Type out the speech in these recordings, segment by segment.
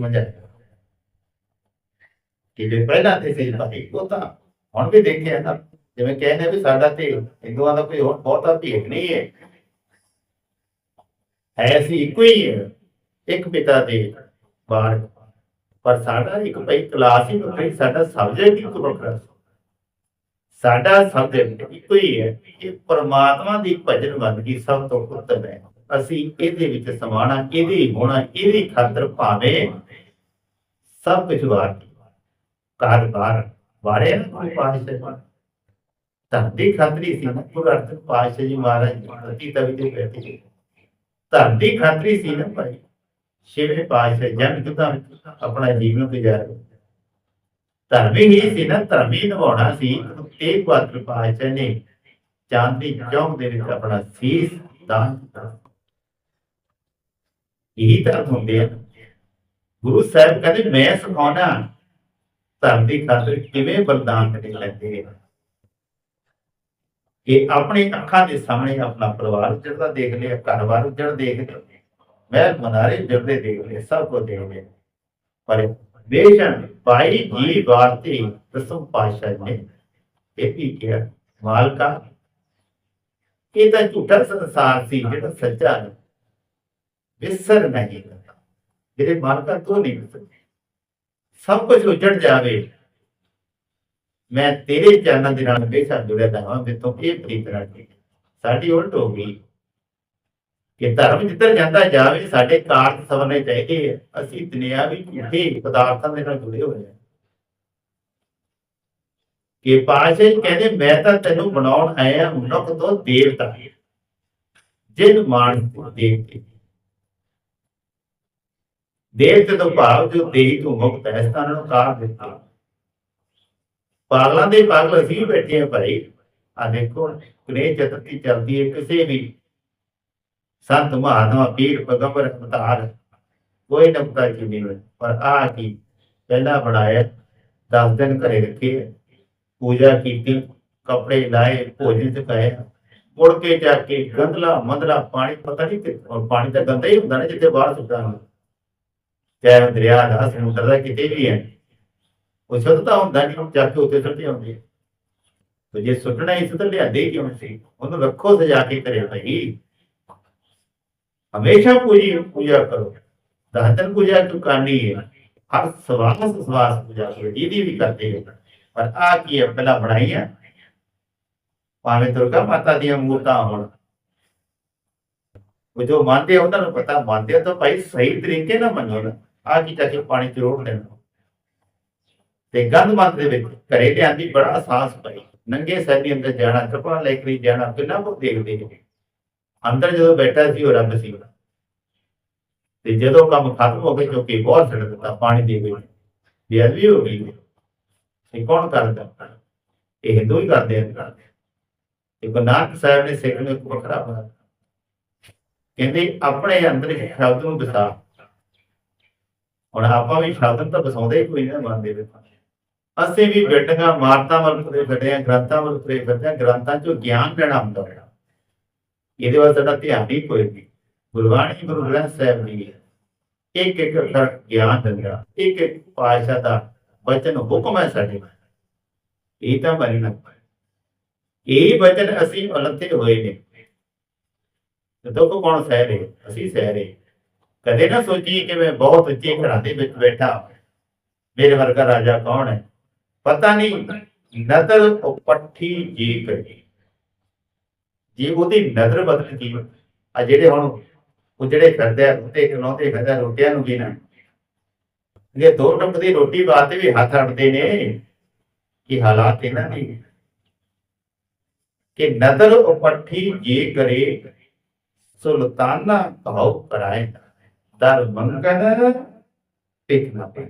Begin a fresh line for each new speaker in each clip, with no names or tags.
ਸਮਝਾਇਆ ਕਿ ਜੇ ਪਹਿਲਾਂ ਤੇ ਸੀ ਭਾਈ ਉਹ ਤਾਂ ਹੁਣ ਵੀ ਦੇਖਿਆ ਨਾ, ਜਿਵੇਂ ਕਹਿੰਦੇ ਵੀ ਸਾਡਾ ਤੇ ਹਿੰਦੂਆਂ ਦਾ ਕੋਈ ਹੋਰ ਬਹੁਤਾ ਭੇਦ ਨਹੀਂ ਹੈ। ਹੈ ਇੱਕੋ ਹੀ ਹੈ, ਇੱਕ ਪਿਤਾ ਦੇ ਬਾਰ ਪਰ ਸਾਡਾ ਇੱਕ ਭਾਈ ਕਲਾਸ ਹੀ ਵੱਖਰੀ ਸਾਡਾ ਸਬਜੈਕਟ ਹੀ ਵੱਖਰਾ ਸਾਡਾ ਸਬਜੈਕਟ ਇੱਕੋ ਹੀ ਹੈ ਕਿ ਪਰਮਾਤਮਾ ਦੀ ਭਜਨ ਬੰਦਗੀ ਸਭ ਤੋਂ ਉੱਤਮ ਹੈ। ਅਸੀਂ ਇਹਦੇ ਵਿੱਚ ਸਮਾਣਾ, ਇਹਦੇ ਹੋਣਾ, ਇਹਦੀ ਖਾਤਰ ਭਾਵੇਂ ਸਭ ਕੁਝ ਵਾਰ ਕਾਰ ਬਾਰ ਵਾਰੇ ਨਾ ਕੋਈ ਪਾਸ਼ਾ ਧਰਤੀ ਖਾਤਰੀ ਸੀ ਨਾ, ਗੁਰੂ ਅਰਜਨ ਪਾਸ਼ਾ ਜੀ ਮਹਾਰਾਜ ਜੀ ਤਵੀ ਦੇ ਬੈਠੇ ਸੀ। ਧਰਤੀ ਖਾਤਰੀ ਸੀ ਨਾ ਭਾਈ, ਛੇਵੇਂ ਪਾਸ਼ਾ ਜਨ ਜੁਦਾ ਆਪਣਾ ਜੀਵਨ ਗੁਜ਼ਾਰਿਆ ਧਰਮੀ ਹੀ ਸੀ ਨਾ, ਧਰਮੀ ਨਿਭਾਉਣਾ ਸੀ। ਤੇਗ ਬਹਾਦਰ ਪਾਸ਼ਾ ਨੇ ਚਾਂਦੀ ਚੌਂਕ ਦੇ ਵਿੱਚ ਆਪਣਾ ਸੀਸ ਦਾਨ ਕੀਤਾ ਇਹੀ ਤਾਂ ਹੁੰਦੇ ਆ। ਗੁਰੂ ਸਾਹਿਬ ਕਹਿੰਦੇ, ਮੈਂ ਸਿਖਾਉਣਾ ਧਰਮ ਦੀ ਖਾਤਰ ਕਿਵੇਂ ਬਲਿਦਾਨ ਦੇ ਲੈਂਦੇ ਕਿ ਆਪਣੀ ਅੱਖਾਂ ਦੇ ਸਾਹਮਣੇ ਆਪਣਾ ਪਰਿਵਾਰ ਉੱਜੜਦਾ ਦੇਖ ਲਿਆ, ਘਰ-ਬਾਰ ਦੇਖ ਲਿਆ। ਮੈਂ ਮਨਾਰੇ ਜੜਦੇ ਦੇਖ ਲਿਆ, ਸਭ ਕੁਝ ਦੇਖ ਲਿਆ। ਪਰ ਬੇਸ਼ੱਕ ਭਾਈ ਜੀ ਵਾਰਤੇ ਦਸਮ ਪਾਸ਼ਾ ਨੇ ਇਹ ਵੀ ਕਿਹਾ, ਮਾਲਕਾ, ਇਹ ਤਾਂ ਝੂਠਾ ਸੰਸਾਰ ਸੀ ਜਿਹੜਾ ਸੱਚਾ ਵਿਸਰ ਨਹੀਂ। ਕਰਦਾ ਮਾਲਕਾ ਤੋਂ ਨਹੀਂ ਵਿਸਰ ਸਭ ਕੁਝ ਉਜੜ ਜਾਵੇ। ਮੈਂ ਤੇਰੇ ਚਰਨਾਂ ਦੇ ਨਾਲ ਹਮੇਸ਼ਾ ਜੁੜਿਆ ਰਹਾਂ ਵੀ ਇਹ ਪ੍ਰੀਤ ਰੱਖੀ ਸਾਡੀ ਉਲਟ ਹੋ ਗਈ ਕਿ ਧਰਮ ਜਿੱਧਰ ਜਾਂਦਾ ਜਾਵੇ, ਸਾਡੇ ਕਾਰਜ ਸਵਰਨੇ ਚਾਹੀਦੇ ਆ। ਅਸੀਂ ਦੁਨਿਆਵੀ ਝੂਠੇ ਪਦਾਰਥਾਂ ਦੇ ਨਾਲ ਜੁੜੇ ਹੋਏ ਹਾਂ ਕਿ ਪਾਸ਼ਾ ਕਹਿੰਦੇ, ਮੈਂ ਤਾਂ ਤੈਨੂੰ ਬਣਾਉਣ ਆਇਆ ਮਨੁੱਖ ਤੋਂ ਦੇਵਤਾ। ਜਿਨ ਮਾਨ ਦੇਵਤੇ। ਦੇਵਤੇ ਤੋਂ ਭਾਵ ਜੋ ਦੇਹੀ ਤੋਂ ਮੁਕਤ ਹੈ ਸਤਾਨ ਨੂੰ ਕਾਰ ਦਿੱਤਾ। ਪਾਗਲਾਂ ਦੇ ਪਾਗਲ ਅਸੀਂ ਬੈਠੇ ਆ ਭਾਈ। ਆ ਦੇਖੋ ਕਨੇ ਚਤਤੀ ਚੱਲਦੀ ਹੈ, ਕਿਸੇ ਵੀ ਸੰਤ ਮਹਾਤਮਾ, ਪੀਰ, ਪੈਗੰਬਰ, ਅਵਤਾਰ, ਕੋਈ ਨਕਤਾ ਕੀ ਨਹੀਂ ਪਰ ਆ ਕੀ ਪਹਿਲਾਂ ਬਣਾਇਆ 10 ਦਿਨ ਘਰੇ ਰੱਖੇ, ਪੂਜਾ ਕੀਤੀ, ਕੱਪੜੇ ਲਾਏ, ਭੋਜਨ ਚਕਾਇਆ। ਮੁੜ ਕੇ ਜਾ ਕੇ ਗੰਦਲਾ ਮੰਦਲਾ ਪਾਣੀ, ਪਤਾ ਨਹੀਂ ਕਿ ਪਾਣੀ ਤਾਂ ਗੰਦਾ ਹੀ ਹੁੰਦਾ ਨਾ, ਜਿੱਥੇ ਬਾਹਰ ਸੁੱਟਦਾ ਚਾਹੇ ਦਰਿਆ ਦਾ ਸਮੁੰਦਰ ਦਾ ਕਿਤੇ ਵੀ ਹੈ। ਉਹ ਸ਼ੁੱਧ ਹੁੰਦਾ ਨਹੀਂ ਜਾ ਕੇ ਉੱਤੇ ਸੁੱਟੇ ਹੁੰਦੇ ਤੇ ਜੇ ਸੁੱਟਣਾ ਇਸ ਤਾਂ ਲਿਆਦੇ ਕਿਉਂ ਸੀ? ਉਹਨੂੰ ਰੱਖੋ ਸਜਾ ਕੇ ਕਰੇ ਭਾਈ ਹਮੇਸ਼ਾ ਪੂਜੀ ਪੂਜਾ ਕਰੋ। ਦਹਤਨ ਪੂਜਾ ਤੂੰ ਕਰਨੀ ਹੈ। ਹਰ ਸਵਾਸ ਸਵਾਸ ਪੂਜਾ ਕਰੋ ਜਿਹਦੀ ਵੀ ਕਰਦੇ ਹੋ। ਪਰ ਆ ਕੀ ਹੈ ਪਹਿਲਾਂ ਬਣਾਈਆਂ। ਭਾਵੇਂ ਦੁਰਗਾ ਮਾਤਾ ਦੀਆਂ ਮੂਰਤਾਂ ਹੋਣ। ਉਹ ਜੋ ਮੰਨਦੇ ਆ, ਉਹਨਾਂ ਨੂੰ ਪਤਾ ਮੰਨਦੇ ਤਾਂ ਭਾਈ ਸਹੀ ਤਰੀਕੇ ਨਾਲ ਮੰਨੋ ਨਾ। ਆ ਕੀ ਚੱਕ ਪਾਣੀ ਚ ਲੈਣਾ ਤੇ ਗੰਦ ਦੇ ਵਿੱਚ ਘਰੇ ਲਿਆਂਦੀ ਬੜਾ ਅਹਿਸਾਸ ਪਈ ਨੰਗੇ ਸਿਰ ਅੰਦਰ ਜਾਣਾ ਚੱਪਲਾਂ ਲੈ ਕੇ ਜਾਣਾ, ਕਿੰਨਾ ਕੁ ਦੇਖਦੇ ਨੇ। ਅੰਦਰ ਜਦੋਂ ਬੈਠਾ ਸੀ ਉਹ ਰੱਬ ਸੀ ਤੇ ਜਦੋਂ ਕੰਮ ਖਤਮ ਹੋ ਗਿਆ, ਕਿਉਂਕਿ ਬਹੁਤ ਛੱਡ ਦਿੱਤਾ ਪਾਣੀ ਦੇ ਵਿੱਚ ਬੇਅਦਬੀ ਹੋ ਗਈ। ਇਹ ਕੌਣ ਕਰਦਾ? ਇਹ ਹਿੰਦੂ ਹੀ ਕਰਦੇ ਆ ਤੇ ਗੁਰੂ ਨਾਨਕ ਸਾਹਿਬ ਨੇ ਸਿੱਖ ਨੂੰ ਇੱਕ ਵੱਖਰਾ ਬਣਾ ਕਹਿੰਦੇ, ਆਪਣੇ ਅੰਦਰ ਸ਼ਬਦ ਨੂੰ ਬਸਾ ਹੁਣ ਆਪਾਂ ਵੀ ਸ਼ਬਦ ਤਾਂ ਵਸਾਉਂਦੇ ਹੀ ਕੋਈ ਨਹੀਂ ਮੰਨਦੇ ਵਿੱਚ ਅਸੀਂ ਵੀ ਬਿਲਡਿੰਗਾਂ ਮਾਰਤਾਂ ਵੱਲ ਤੁਰੇ ਫਿਰਦੇ ਹਾਂ, ਗ੍ਰੰਥਾਂ ਵੱਲ ਤੁਰੇ ਫਿਰਦੇ ਹਾਂ, ਗ੍ਰੰਥਾਂ ਚੋਂ ਗਿਆਨ ਲੈਣਾ ਹੁੰਦਾ ਹੈ। ਇਹਦੇ ਵੱਲ ਸਾਡਾ ਧਿਆਨ ਨਹੀਂ ਕੋਈ ਵੀ ਗੁਰਬਾਣੀ ਗੁਰੂ ਗ੍ਰੰਥ ਸਾਹਿਬ ਦੀ ਹੈ। ਇੱਕ ਇੱਕ ਅੱਖਰ ਗਿਆਨ ਦਿੰਦਾ, ਇੱਕ ਇੱਕ ਪਾਸ਼ਾ ਦਾ ਬਚਨ ਹੁਕਮ ਹੈ ਸਾਡੇ ਇਹ ਤਾਂ ਬਣਨਾ ਇਹ ਬਚਨ ਅਸੀਂ ਉਲੱਥੇ ਹੋਏ ਨੇ। ਜਦੋਂ ਕੋ ਕੌਣ ਸਹਿ ਰਹੇ? ਅਸੀਂ ਸਹਿ ਰਹੇ ਕਦੇ ਨਾ ਸੋਚੀ ਕਿ ਮੈਂ ਬਹੁਤ ਉੱਚੇ ਘਰਾਂ ਦੇ ਵਿੱਚ ਬੈਠਾ ਮੇਰੇ ਵਰਗਾ ਰਾਜਾ ਕੌਣ ਹੈ? ਪਤਾ ਨਹੀਂ। ਨਦਰ ਉਪੱਠੀ ਜੀ ਕਰੀ। ਜੇ ਉਹਦੀ ਨਜ਼ਰ ਬਦਲ ਗਈ, ਆ ਜਿਹੜੇ ਹੁਣ ਉਹ ਜਿਹੜੇ ਫਿਰਦੇ ਆ ਉੱਤੇ ਖਲੋਤੇ ਫਿਰਦੇ ਰੋਟੀਆਂ ਨੂੰ ਵੀ ਨਾ ਇਹ ਦੋ ਟੁਕ ਦੀ ਰੋਟੀ ਵਾਸਤੇ ਵੀ ਹੱਥ ਅੜਦੇ ਨੇ, ਕਿ ਹਾਲਾਤ ਇਹਨਾਂ ਦੀ? ਕਿ ਨਦਰ ਉਪੱਠੀ ਜੀ ਕਰੇ, ਸੁਲਤਾਨਾ ਭਾਉ ਕਰਾਏ। ਦਰ ਮੰਗਨ ਨਾ ਪੇ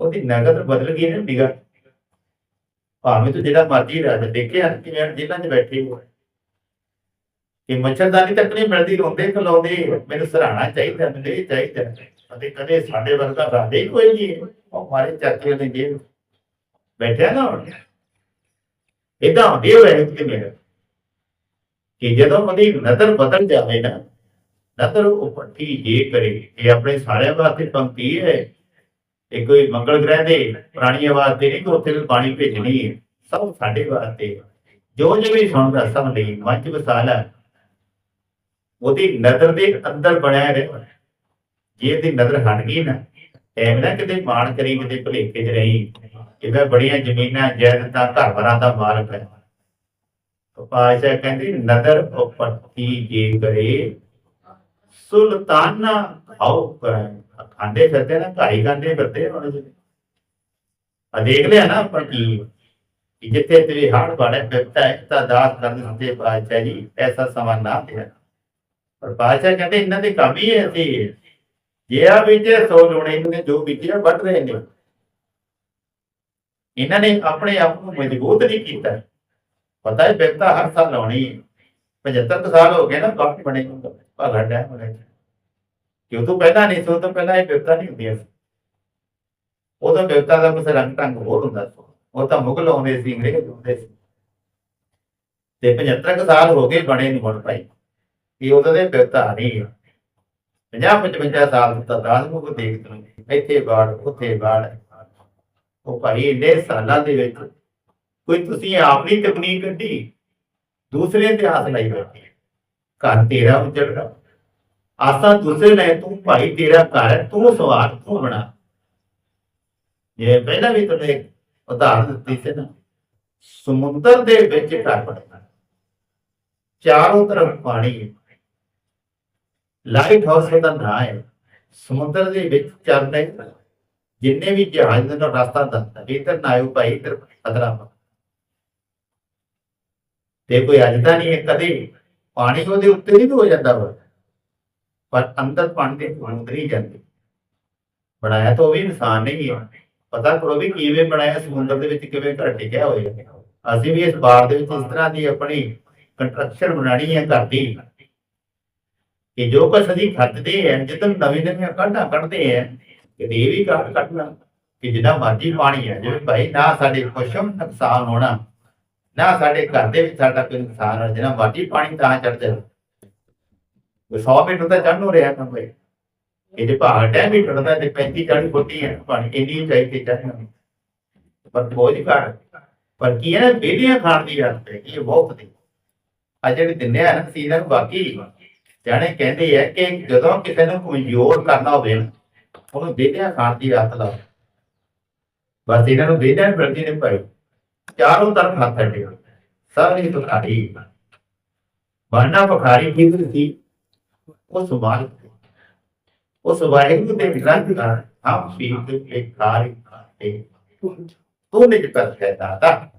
ਉਹਦੀ ਨਗਦ ਬਦਲ ਗਈ ਨਾ ਨਿਗਾ ਭਾਵੇਂ ਤੂੰ ਜਿਹੜਾ ਮਰਜ਼ੀ ਰਾਜ ਦੇਖਿਆ ਕਿਵੇਂ ਜੇਲ੍ਹਾਂ 'ਚ ਬੈਠੇ ਹੋ ਕਿ ਮੱਛਰਦਾਨੀ ਤੱਕ ਨਹੀਂ ਮਿਲਦੀ, ਰੋਂਦੇ ਖਲਾਉਂਦੇ ਮੈਨੂੰ ਸਰਾਣਾ ਚਾਹੀਦਾ, ਮੈਨੂੰ ਇਹ ਚਾਹੀਦਾ। ਅਤੇ ਕਦੇ ਸਾਡੇ ਵਰਗਾ ਰਾਜੇ ਹੀ ਕੋਈ ਨਹੀਂ ਉਹ ਮਾਰੇ ਚਾਚੇ ਨੇ ਜੇ ਬੈਠਿਆ ਨਾ ਹੁਣ। ਇਦਾਂ ਹੁੰਦੀ ਹੋਏ ਕਿ ਮੇਰੇ ਕਿ ਜਦੋਂ ਉਹਦੀ ਨਜ਼ਰ ਬਦਲ ਜਾਵੇ ਨਾ ਨਦਰ ਉਪੱਠੀ ਜੇ ਕਰੇ। ਇਹ ਆਪਣੇ ਸਾਰਿਆਂ ਵਾਸਤੇ ਪੰਕਤੀ ਹੈ। ਇਹ ਕੋਈ ਮੰਗਲ ਗ੍ਰਹਿ ਦੇ ਪ੍ਰਾਣੀਆਂ ਵਾਸਤੇ ਨਹੀਂ ਕਿ ਉੱਥੇ ਵੀ ਪਾਣੀ ਭੇਜਣੀ ਹੈ। ਸਭ ਸਾਡੇ ਵਾਸਤੇ। ਜੋ ਜੋ ਵੀ ਸੁਣਦਾ, ਸਭ ਲਈ ਮੰਚ ਵਸਾਲਾ ਉਹਦੀ ਨਜ਼ਰ ਦੇ ਅੰਦਰ ਬਣਿਆ ਰਹੇ। ਜੇ ਇਹਦੀ ਨਜ਼ਰ ਹਟ ਗਈ ਨਾ, ਐਵੇਂ ਨਾ ਕਿਤੇ ਮਾਣ ਕਰੀ, ਕਿਤੇ ਭਲੇਖੇ 'ਚ ਰਹੀ। ਕਿ ਬੜੀਆਂ ਜ਼ਮੀਨਾਂ ਜਾਇਦਾਦਾਂ ਘਰ ਘਰਾਂ ਦਾ ਮਾਲਕ ਹੈ। ਪਾਸ਼ਾ ਕਹਿੰਦੇ, ਨਦਰ ਉਪੱਤੀ ਜੇ ਕਰੇ। ਸੁਲਤਾਨਾ ਖਾਓ ਕਰੇ ਖਾਂਦੇ ਫਿਰਦੇ ਨਾ ਘਾਈ ਖਾਂਦੇ ਫਿਰਦੇ ਹੁਣ ਜੀ ਆ ਦੇਖ ਲਿਆ ਨਾ ਆਪਾਂ ਕੀ ਕਿ ਜਿੱਥੇ ਤੇਰੇ ਹਾੜ ਬਾੜੇ ਬਿਪਤਾ ਹੈ, ਤਾਂ ਦਾਸ ਕਰਨ ਦਿੱਤੇ ਪਾਸ਼ਾ ਜੀ, ਐਸਾ ਸਮਾਂ ਨਾ ਦੇ ਪਰ ਪਾਸ਼ਾ ਕਹਿੰਦੇ ਇਹਨਾਂ ਦੇ ਕੰਮ ਹੀ ਐਸੀ ਜੇ ਆ ਬੀਜੇ ਸੋ ਲੋਣੇ ਨੇ ਜੋ ਬੀਜਿਆ ਵੱਢ ਰਹੇ ਨੇ। ਇਹਨਾਂ ਨੇ ਆਪਣੇ ਆਪ ਨੂੰ ਮਜ਼ਬੂਤ ਨਹੀਂ ਕੀਤਾ। ਪਤਾ ਹੈ ਬਿਪਤਾ ਹਰ ਸਾਲ ਲਾਉਣੀ ਹੈ। 75 ਕੁ ਸਾਲ ਹੋ ਗਏ ਨਾ ਬਾਕੀ ਬਣੇ ਭਾਗਾ ਡੈ ਬਣੇ ਕਿਉਂ ਤੋਂ ਪਹਿਲਾਂ ਨਹੀਂ ਸੋ ਤੋਂ ਪਹਿਲਾਂ ਇਹ ਬਿਪਤਾ ਨਹੀਂ ਹੁੰਦੀਆਂ ਸੀ। ਉਦੋਂ ਬਿਪਤਾ ਦਾ ਕੁਛ ਰੰਗ ਢੰਗ ਹੋਰ ਹੁੰਦਾ ਸੀ। ਉਹ ਤਾਂ ਮੁਗਲ ਆਉਂਦੇ ਸੀ, ਅੰਗਰੇਜ਼ ਹੁੰਦੇ ਸੀ। ਤੇ 75 ਸਾਲ ਹੋ ਗਏ ਬਣੇ ਨਹੀਂ ਬਣ ਪਾਈ ਇਹ ਉਦੋਂ ਦੇ ਬਿਪਤਾ ਨਹੀਂ 50 55 ਸਾਲ ਤੋਂ ਦਾਸ ਮੁਗ ਦੇਖਦੇ ਨੇ ਇੱਥੇ ਬਾੜ ਉੱਥੇ ਬਾੜ ਉਹ ਭਾਈ ਇੰਨੇ ਸਾਲਾਂ ਦੇ ਵਿੱਚ ਕੋਈ ਤੁਸੀਂ ਆਪਣੀ ਤਕਨੀਕ ਕੱਢੀ। ਦੂਸਰੇ ਤੇ ਆਸ ਲਾਈ ਬੈਠੀ ਘਰ ਤੇਰਾ ਉਜੜਦਾ। ਆਸਾਂ ਦੂਸਰੇ ਲੈ ਤੂੰ ਭਾਈ ਤੇਰਾ ਘਰ ਹੈ, ਤੂੰ ਸਵਾਰ ਤੂੰ ਬਣਾ। ਇਹ ਪਹਿਲਾਂ ਵੀ ਤੁਹਾਨੂੰ ਇੱਕ ਉਦਾਹਰਨ ਦਿੱਤੀ ਸੀ ਨਾ ਸਮੁੰਦਰ ਦੇ ਵਿੱਚ ਘਰ ਬਣਦਾ। ਚਾਰੋਂ ਤਰਫ ਪਾਣੀ ਹੈ। ਲਾਈਟ ਹਾਊਸ ਦਾ ਨਾਂ ਹੈ। ਸਮੁੰਦਰ ਦੇ ਵਿੱਚ ਚੱਲਦੇ ਜਿੰਨੇ ਵੀ ਜਹਾਜ਼ ਦੇ ਰਸਤਾ ਦੱਸਦਾ ਇਧਰ ਨਾ ਆਇਓ ਭਾਈ ਇਧਰ ਖਤਰਾ ਵਾ। ਤੇ ਕੋਈ ਅੱਜ ਤਾਂ ਨਹੀਂ ਕਦੇ ਪਾਣੀ ਉਹਦੇ ਉੱਤੇ ਨਹੀਂ ਹੋ ਜਾਂਦਾ ਵਾ। ਪਰ ਅੰਦਰ ਪਾਣੀ ਦੇ ਅੰਦਰ ਹੀ ਜਾਂਦੇ। ਬਣਾਇਆ ਤਾਂ ਉਹ ਵੀ ਇਨਸਾਨ ਨਹੀਂ ਹੈ ਪਤਾ ਕਰੋ ਵੀ ਕਿਵੇਂ ਬਣਾਇਆ, ਸਮੁੰਦਰ ਦੇ ਵਿੱਚ ਕਿਵੇਂ ਘਰ ਟਿਕਿਆ ਹੋਇਆ। ਅਸੀਂ ਵੀ ਇਸ ਬਾਰ ਦੇ ਵਿੱਚ ਇਸ ਤਰ੍ਹਾਂ ਦੀ ਆਪਣੀ ਕੰਸਟਰਕਸ਼ਨ ਬਣਾਣੀ ਹੈ, ਘਰ ਦੀ। ਕਿ ਜੋ ਕੁਛ ਅਸੀਂ ਖੱਟਦੇ ਆ ਜਦੋਂ ਨਵੀਂ ਨਵੀਆਂ ਕਾਢਾਂ ਕੱਢਦੇ ਆ ਕਿ ਇਹ ਵੀ ਕਾਢ ਕੱਢਣਾ ਕਿ ਜਿੰਨਾ ਮਰਜ਼ੀ ਪਾਣੀ ਹੈ ਜਿਵੇਂ। ਭਾਈ ਨਾ ਸਾਡੇ ਕੁਛਮ ਨੁਕਸਾਨ ਹੋਣਾ। ਨਾ ਸਾਡੇ ਘਰ ਦੇ ਵਿੱਚ ਸਾਡਾ ਕੋਈ ਨੁਕਸਾਨ ਹੋਣਾ ਜਿੰਨਾ ਮਰਜ਼ੀ ਪਾਣੀ ਤਾਂ ਚੜਦੇ ਉਹ 100 ਮੀਟਰ ਤਾਂ ਚੜ੍ਹ ਨੂੰ ਰਿਹਾ ਕੰਮ ਭਾਈ ਇਹ ਜੇ ਟੈ ਮੀਟਰ ਦਾ ਤੇ 35 40 ਫੁੱਟੀ ਹੈ ਪਾਣੀ ਇੰਨੀ ਉਚਾਈ ਤੇ ਚੜ੍ਹਨਾ ਪਰ ਬੋਝ ਘੱਟ ਪਰ ਕੀ ਹੈ ਬੇਲੀਆਂ ਖਾਣ ਦੀ ਆਦਤ ਹੈ? ਇਹ ਬਹੁਤ ਦੀ ਆ ਜਿਹੜੇ ਦਿੰਦੇ ਆ ਨਾ ਸੀਜ਼ਨ ਬਾਕੀ ਜਾਣੇ ਕਹਿੰਦੇ ਆ ਕਿ ਜਦੋਂ ਕਿਸੇ ਨੂੰ ਕਮਜ਼ੋਰ ਕਰਨਾ ਹੋਵੇ ਨਾ, ਉਹਨੂੰ ਬੇਲੀਆਂ ਖਾਣ ਦੀ ਆਦਤ ਲਾਓ। ਬਸ ਇਹਨਾਂ ਨੂੰ ਬੇਲੀਆਂ ਪ੍ਰਤੀ ਨੇ ਭਾਈ ਚਾਰੋਂ ਤਰਫ ਹੱਥ ਅੱਡੇ ਸਾਰੀ ਭਖਾਰੀ ਬਾਣਾ ਭਖਾਰੀ ਕਿਧਰ ਸੀ? ਉਹ ਸੁਭਾਨ ਉਸ ਵਾਹਿਗੁਰੂ ਦੇ ਗ੍ਰੰਥ ਦਾ ਆਪ ਪੀਤ ਭਿਖਾਰੀ ਤੇ ਤੂੰ ਨਿਜ ਕਰ ਹੈ ਦਾਤਾ